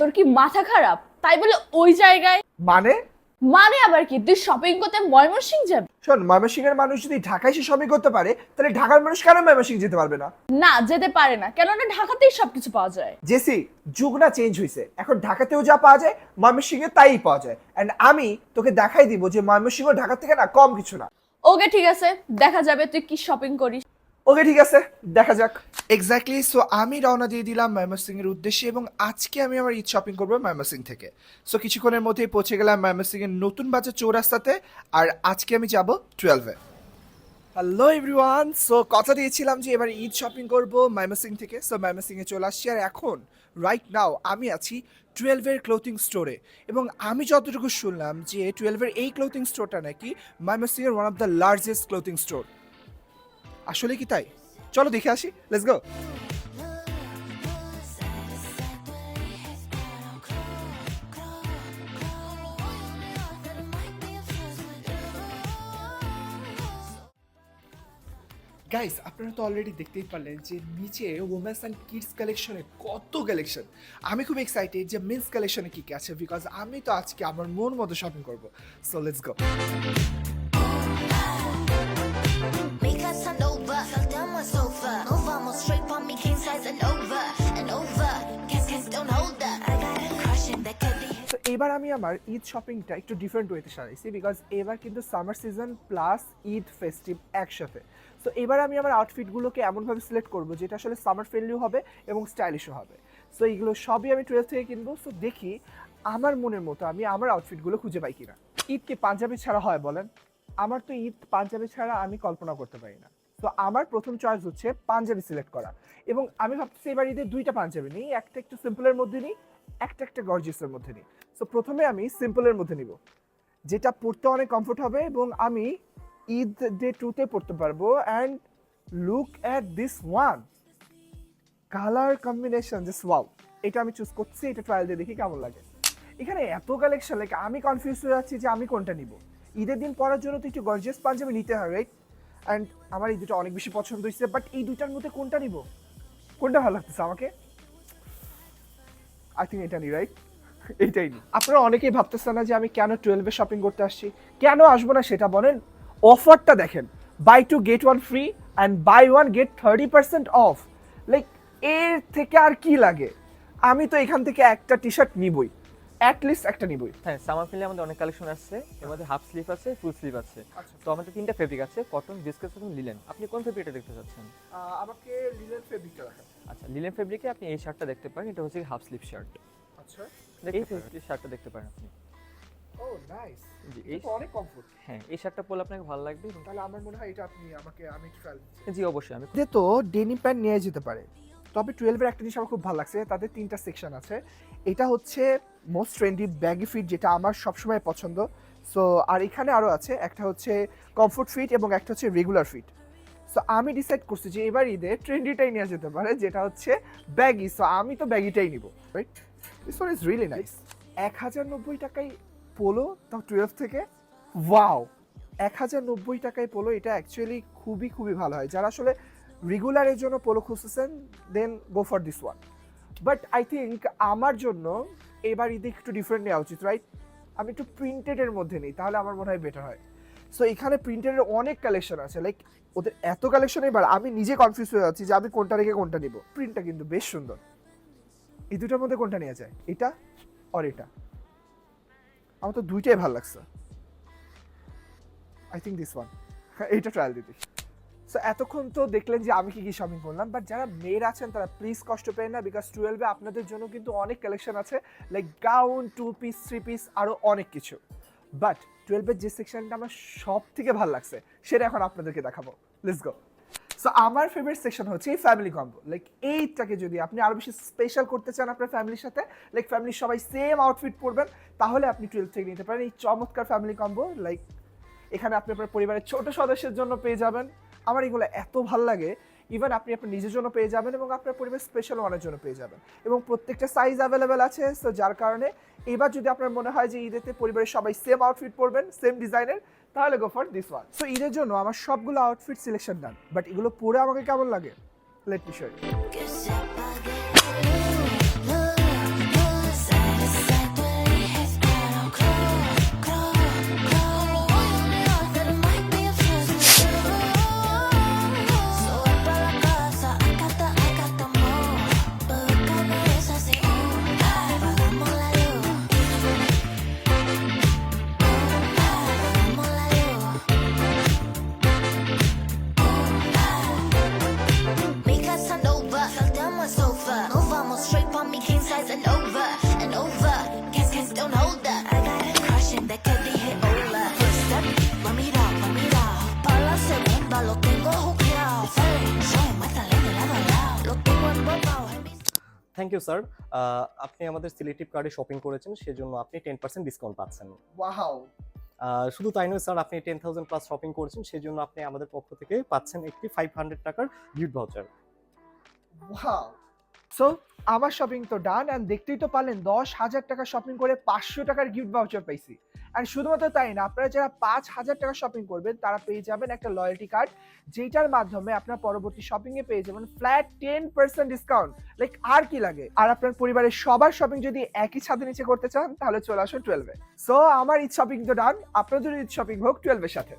তোর কি মাথা খারাপ? তাই বলে ওই জায়গায় মানে? মানে আবার কি? তুই শপিং করতে ময়মনসিং যাবি? শোন ময়মনসিংহের মানুষ যদি ঢাকায় এসে শপিং করতে পারে তাহলে ঢাকার মানুষ কেন ময়মনসিংহ যেতে পারবে না? না যেতে পারে না। কেননা ঢাকাতেই সবকিছু পাওয়া যায়। জেসি যুগ না চেঞ্জ হয়েছে এখন ঢাকাতেও যা পাওয়া যায় ময়মনসিংহে তাই পাওয়া যায়। এন্ড আমি তোকে দেখাই দিব যে ময়মনসিংহ ঢাকা থেকে না কম কিছু না। ওকে ঠিক আছে। দেখা যাবে তুই কি শপিং করিস। ওকে ঠিক আছে, দেখা যাক। এক্স্যাক্টলি সো আমি রওনা দিয়ে দিলাম ময়মনসিংহের উদ্দেশ্যে এবং আজকে আমি আমার ঈদ শপিং করব ময়মনসিং থেকে। সো কিছুক্ষণের মধ্যেই পৌঁছে গেলাম ময়মনসিংহের নতুন বাজার চৌরাস্তাতে আর আজকে আমি যাব টুয়েলভে হ্যালো এভরিওয়ান সো কথা দিয়েছিলাম যে এবার ঈদ শপিং করব ময়মনসিং থেকে। সো ময়মনসিংহে চলে আসছি আর এখন রাইট নাও আমি আছি টুয়েলভের ক্লোথিং স্টোরে এবং আমি যতটুকু শুনলাম যে টুয়েলভের এই ক্লোথিং স্টোরটা নাকি ময়মনসিংহের one of the largest clothing store আসলে কি তাই? চলো দেখে আসি লেটস গো গাইস আপনারা তো অলরেডি দেখতেই পারলেন যে নিচে ওমেন্স অ্যান্ড কিডস কালেকশনে কত কালেকশন আমি খুব এক্সাইটেড যে মেন্স কালেকশনে কি কি আছে বিকজ আমি তো আজকে আমার মন মতো শপিং করব। সো লেটস গো এবার আমি আমার ঈদ শপিংটা একটু ডিফারেন্ট ওয়েতে সারাইছি বিকজ এবার কিন্তু summer season plus Eid festive একসাথে। সো এবার আমি আমার আউটফিটগুলোকে এমনভাবে সিলেক্ট করব যেটা আসলে সামার ফ্রেন্ডলিও হবে এবং স্টাইলিশও হবে। সো এইগুলো সবই আমি টুয়েলভ থেকে কিনবো। সো দেখি আমার মনের মতো আমি আমার আউটফিটগুলো খুঁজে পাই কিনা। ঈদ কি পাঞ্জাবি ছাড়া হয় বলেন? আমার তো ঈদ পাঞ্জাবি ছাড়া আমি কল্পনা করতে পারি না। তো আমার প্রথম চয়েস হচ্ছে পাঞ্জাবি সিলেক্ট করা। এবং আমি ভাবতেছি এবার ঈদে দুইটা পাঞ্জাবি নিই, একটা একটু সিম্পলের মধ্যে নিই একটা একটা গর্জিয়াসের মধ্যে নিই। সো প্রথমে আমি সিম্পলের মধ্যে নিব, যেটা পড়তে অনেক কমফোর্ট হবে এবং আমি ঈদ ডে টুতে পড়তে পারব। And look at this one colour combination just wow এটা আমি চুজ করছি, এটা ট্রায়াল দিয়ে দেখি কেমন লাগে। এখানে এত কালেকশন লাইক আমি কনফিউজ হয়ে যাচ্ছি যে আমি কোনটা নিব। ঈদের দিন পরার জন্য তো একটু গর্জিয়াস পাঞ্জাবি নিতে হয় রাইট অ্যান্ড আমার এই দুটো অনেক বেশি পছন্দ হয়েছে বাট এই দুটার মধ্যে কোনটা নিব? কোনটা ভালো লাগতেছে আমাকে? আই থিঙ্ক এটা নি রাইট এইটাই নি আপনারা অনেকেই ভাবতেছেন না যে আমি কেন টুয়েলভে শপিং করতে আসছি। কেন আসব না সেটা বলেন? অফারটা দেখেন buy two get one free and buy one get thirty percent off like এর থেকে আর কি লাগে? আমি তো এখান থেকে একটা টি শার্ট নিবই অ্যাটলিস্ট একটা নিবই। হ্যাঁ সামার ফিলে আমাদের অনেক কালেকশন আসছে এর মধ্যে হাফ স্লিভ আছে ফুল স্লিভ আছে। আচ্ছা। তো আমাদের তিনটা ফেব্রিক আছে কটন ডিসকাস এবং লিলেন আপনি কোন ফেব্রিকটা দেখতে চাচ্ছেন? আমাকে লিলেন ফেব্রিকটা রাখেন আচ্ছা লিলেন ফেব্রিকে আপনি এই শার্টটা দেখতে পারেন এটা হচ্ছে হাফ স্লিভ শার্ট আচ্ছা এই শার্টটা দেখতে পারেন আপনি। ও নাইস অনেক কমফোর্ট হ্যাঁ এই শার্টটা পরলে আপনাকে ভালো লাগবে তাহলে আমার মনে হয় এটা আপনি আমাকে আমি ট্রায়াল জি অবশ্যই আমি যে তো ডেনিম প্যান্ট নিয়ে যেতে পারে। তবে টুয়েলভের একটা জিনিস আমার খুব ভালো লাগছে তাদের তিনটা সেকশন আছে। এটা হচ্ছে মোস্ট ট্রেন্ডি ব্যাগি ফিট যেটা আমার সবসময় পছন্দ। সো আর এখানে আরও আছে একটা হচ্ছে কমফোর্ট ফিট এবং একটা হচ্ছে রেগুলার ফিট সো আমি ডিসাইড করছি যে এবার ঈদে ট্রেন্ডিটাই নিয়ে যেতে পারে, যেটা হচ্ছে ব্যাগি। সো আমি তো ব্যাগিটাই নিব right this one is really nice এক হাজার নব্বই টাকায় পোলো, তাও টুয়েলভ থেকে। ওয়াও এক হাজার নব্বই টাকায় পোলো, এটা অ্যাকচুয়ালি খুবই খুবই ভালো হয়। যারা আসলে রেগুলারের জন্য পোলো খুঁজতেছেন then go for this one but I think আমার জন্য এবার ঈদে একটু ডিফারেন্ট নেওয়া উচিত রাইট আমি একটু প্রিন্টেডের মধ্যে নিই, তাহলে আমার মনে হয় বেটার হয়। সো এখানে প্রিন্টেডের অনেক কালেকশন আছে। লাইক ওদের এত কালেকশন এবার আমি নিজে কনফিউজ হয়ে যাচ্ছি যে আমি কোনটা রেখে কোনটা নিব। প্রিন্টটা কিন্তু বেশ সুন্দর। এই দুটার মধ্যে কোনটা নেওয়া যায়? এটা আর এটা। আমার তো দুইটাই ভালো লাগছে। আই থিঙ্ক দিস ওয়ান এইটা ট্রায়াল দিতে। সো এতক্ষণ তো দেখলেন যে আমি কি কি শপিং করলাম। বাট যারা মেয়ের আছেন, তারা প্লিজ কষ্ট পেয়ে না। বিকজ টুয়েলভে আপনাদের জন্য কিন্তু অনেক কালেকশন আছে। Like gown two piece three piece আরও অনেক কিছু। বাট টুয়েলভের যে সেকশনটা আমার সব থেকে ভালো লাগছে, সেটা এখন আপনাদেরকে দেখাবো। লেটস গো সো আমার ফেভারিট সেকশন হচ্ছে এই ফ্যামিলি কম্বো লাইক এইটাকে যদি আপনি আরও বেশি স্পেশাল করতে চান আপনার ফ্যামিলির সাথে লাইক ফ্যামিলির সবাই সেম আউটফিট পরবেন, তাহলে আপনি টুয়েলভ থেকে নিতে পারেন। এই চমৎকার ফ্যামিলি কম্বো লাইক এখানে আপনি আপনার পরিবারের ছোট সদস্যের জন্য পেয়ে যাবেন। আমার এগুলো এত ভালো লাগে ইভেন আপনি আপনার নিজের জন্য পেয়ে যাবেন এবং আপনার পরিবার স্পেশাল ওয়ানের জন্য পেয়ে যাবেন। এবং প্রত্যেকটা সাইজ অ্যাভেলেবেল আছে সো যার কারণে এবার যদি আপনার মনে হয় যে ঈদেতে পরিবারের সবাই সেম আউটফিট পরবেন সেম ডিজাইনের তাহলে go for this one so ঈদের জন্য আমার সবগুলো আউটফিট সিলেকশন ডান বাট এগুলো পরে আমাকে কেমন লাগে? Let me show over and over. Can't, can't, don't hold up. I got a crush and that candy hit Ola. First me down, run me down. Para la segunda lo tengo jukeado. Hey, show, métale de lado a lado. Lo tengo embobado. Thank you sir আপনি আমাদের selective কার্ডে shopping করেছেন সেজন্য আপনি ten percent discount পাচ্ছেন wow শুধু তাই নয় স্যার আপনি টেন থাউজেন্ড প্লাস শপিং করেছেন সেজন্য আপনি আমাদের পক্ষ থেকে পাচ্ছেন একটি ফাইভ হান্ড্রেড টাকার গিফট ভাউচার ওয়াও সো আমার শপিং তো ডান অ্যান্ড দেখতেই তো পারলেন দশ হাজার টাকা শপিং করে পাঁচশো টাকার গিফট ভাউচার পাইছি। অ্যান্ড শুধুমাত্র তাই না, আপনারা যারা পাঁচ হাজার টাকা শপিং করবেন, তারা পেয়ে যাবেন একটা লয়্যালটি কার্ড যেটার মাধ্যমে আপনার পরবর্তী শপিং এ পেয়ে যাবেন flat ten percent discount like আর কি লাগে? আর আপনার পরিবারের সবার শপিং যদি একই ছাদের নিচে করতে চান, তাহলে চলে আসুন টুয়েলভে সো আমার ঈদ শপিং তো ডান আপনাদের ঈদ শপিং হোক টুয়েলভের সাথে।